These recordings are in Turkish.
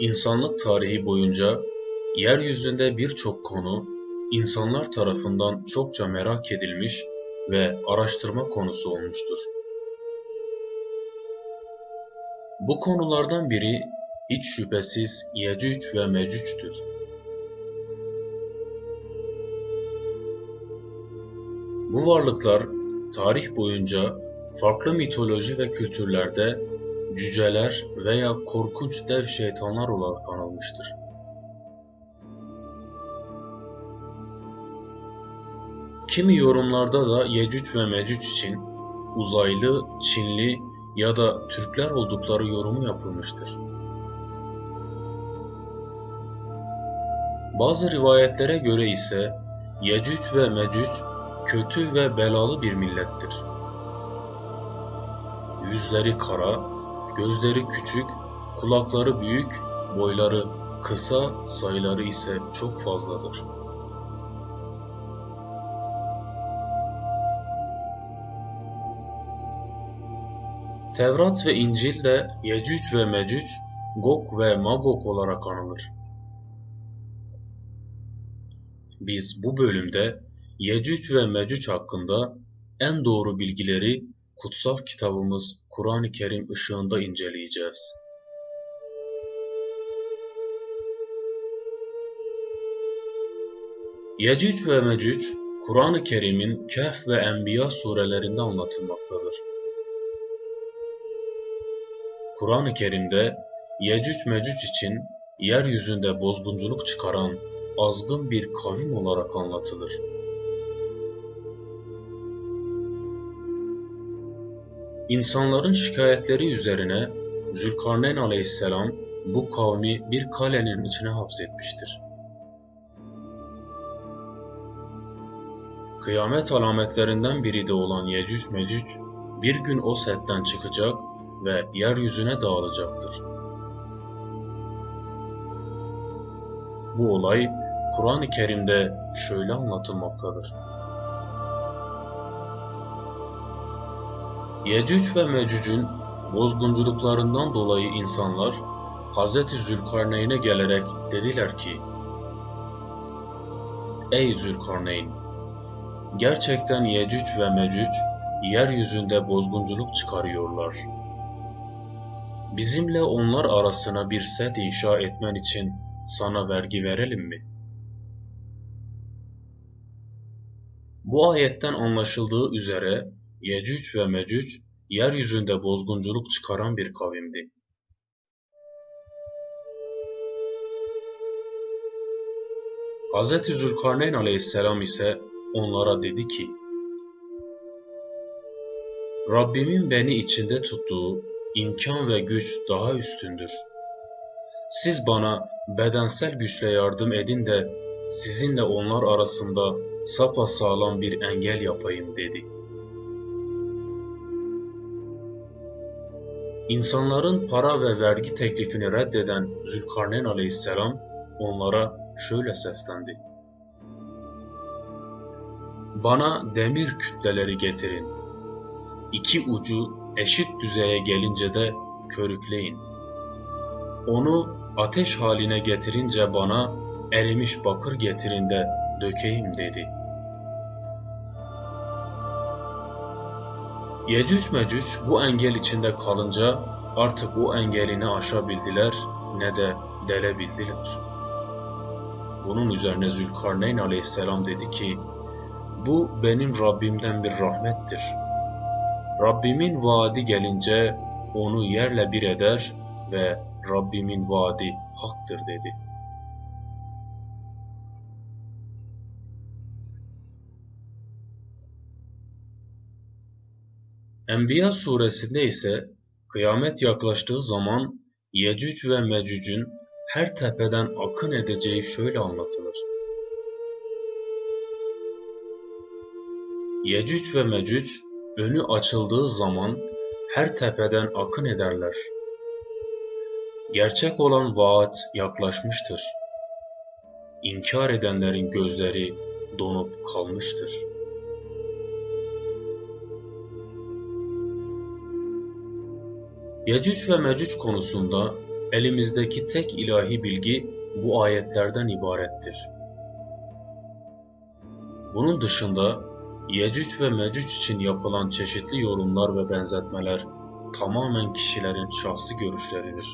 İnsanlık tarihi boyunca yeryüzünde birçok konu insanlar tarafından çokça merak edilmiş ve araştırma konusu olmuştur. Bu konulardan biri hiç şüphesiz Yecüc ve Mecüc'tür. Bu varlıklar tarih boyunca farklı mitoloji ve kültürlerde cüceler veya korkunç dev şeytanlar olarak anılmıştır. Kimi yorumlarda da Yecüc ve Mecüc için uzaylı, Çinli ya da Türkler oldukları yorumu yapılmıştır. Bazı rivayetlere göre ise Yecüc ve Mecüc kötü ve belalı bir millettir. Yüzleri kara, gözleri küçük, kulakları büyük, boyları kısa, sayıları ise çok fazladır. Tevrat ve İncil de Yecüc ve Mecüc, Gog ve Magog olarak anılır. Biz bu bölümde Yecüc ve Mecüc hakkında en doğru bilgileri kutsal kitabımız Kur'an-ı Kerim ışığında inceleyeceğiz. Yecüc ve Mecüc, Kur'an-ı Kerim'in Kehf ve Enbiya surelerinde anlatılmaktadır. Kur'an-ı Kerim'de Yecüc Mecüc için yeryüzünde bozgunculuk çıkaran azgın bir kavim olarak anlatılır. İnsanların şikayetleri üzerine Zülkarneyn aleyhisselam bu kavmi bir kalenin içine hapsetmiştir. Kıyamet alametlerinden biri de olan Yecüc Mecüc bir gün o setten çıkacak ve yeryüzüne dağılacaktır. Bu olay Kur'an-ı Kerim'de şöyle anlatılmaktadır. Yecüc ve Mecüc'ün bozgunculuklarından dolayı insanlar Hz. Zülkarneyn'e gelerek dediler ki Ey Zülkarneyn! Gerçekten Yecüc ve Mecüc yeryüzünde bozgunculuk çıkarıyorlar. Bizimle onlar arasına bir set inşa etmen için sana vergi verelim mi? Bu ayetten anlaşıldığı üzere Yecüc ve Mecüc yeryüzünde bozgunculuk çıkaran bir kavimdi. Hz. Zülkarneyn aleyhisselam ise onlara dedi ki, Rabbimin beni içinde tuttuğu imkan ve güç daha üstündür. Siz bana bedensel güçle yardım edin de sizinle onlar arasında sapa sağlam bir engel yapayım dedi. İnsanların para ve vergi teklifini reddeden Zülkarneyn aleyhisselam onlara şöyle seslendi. Bana demir kütleleri getirin. İki ucu eşit düzeye gelince de körükleyin. Onu ateş haline getirince bana erimiş bakır getirin de dökeyim dedi. Yecüc Mecüc bu engel içinde kalınca artık o engelini aşabildiler ne de delebildiler. Bunun üzerine Zülkarneyn aleyhisselam dedi ki, bu benim Rabbimden bir rahmettir. Rabbimin vaadi gelince onu yerle bir eder ve Rabbimin vaadi haktır dedi. Enbiya suresinde ise kıyamet yaklaştığı zaman Yecüc ve Mecüc'ün her tepeden akın edeceği şöyle anlatılır. Yecüc ve Mecüc önü açıldığı zaman her tepeden akın ederler. Gerçek olan vaat yaklaşmıştır. İnkar edenlerin gözleri donup kalmıştır. Yecüc ve Mecüc konusunda Elimizdeki tek ilahi bilgi bu ayetlerden ibarettir. Bunun dışında Yecüc ve Mecüc için yapılan çeşitli yorumlar ve benzetmeler tamamen kişilerin şahsi görüşleridir.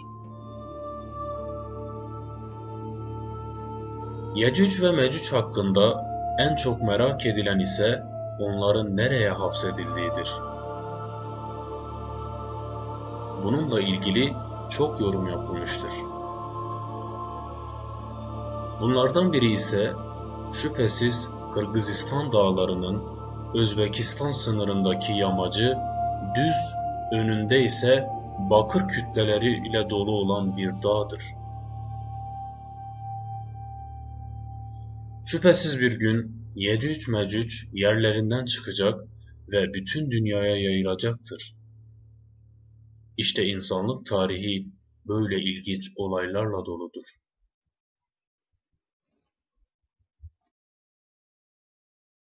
Yecüc ve Mecüc hakkında en çok merak edilen ise onların nereye hapsedildiğidir. Bununla ilgili çok yorum yapılmıştır. Bunlardan biri ise şüphesiz Kırgızistan dağlarının Özbekistan sınırındaki yamacı düz önünde ise bakır kütleleri ile dolu olan bir dağdır. Şüphesiz bir gün Yecüc Mecüc yerlerinden çıkacak ve bütün dünyaya yayılacaktır. İşte insanlık tarihi böyle ilginç olaylarla doludur.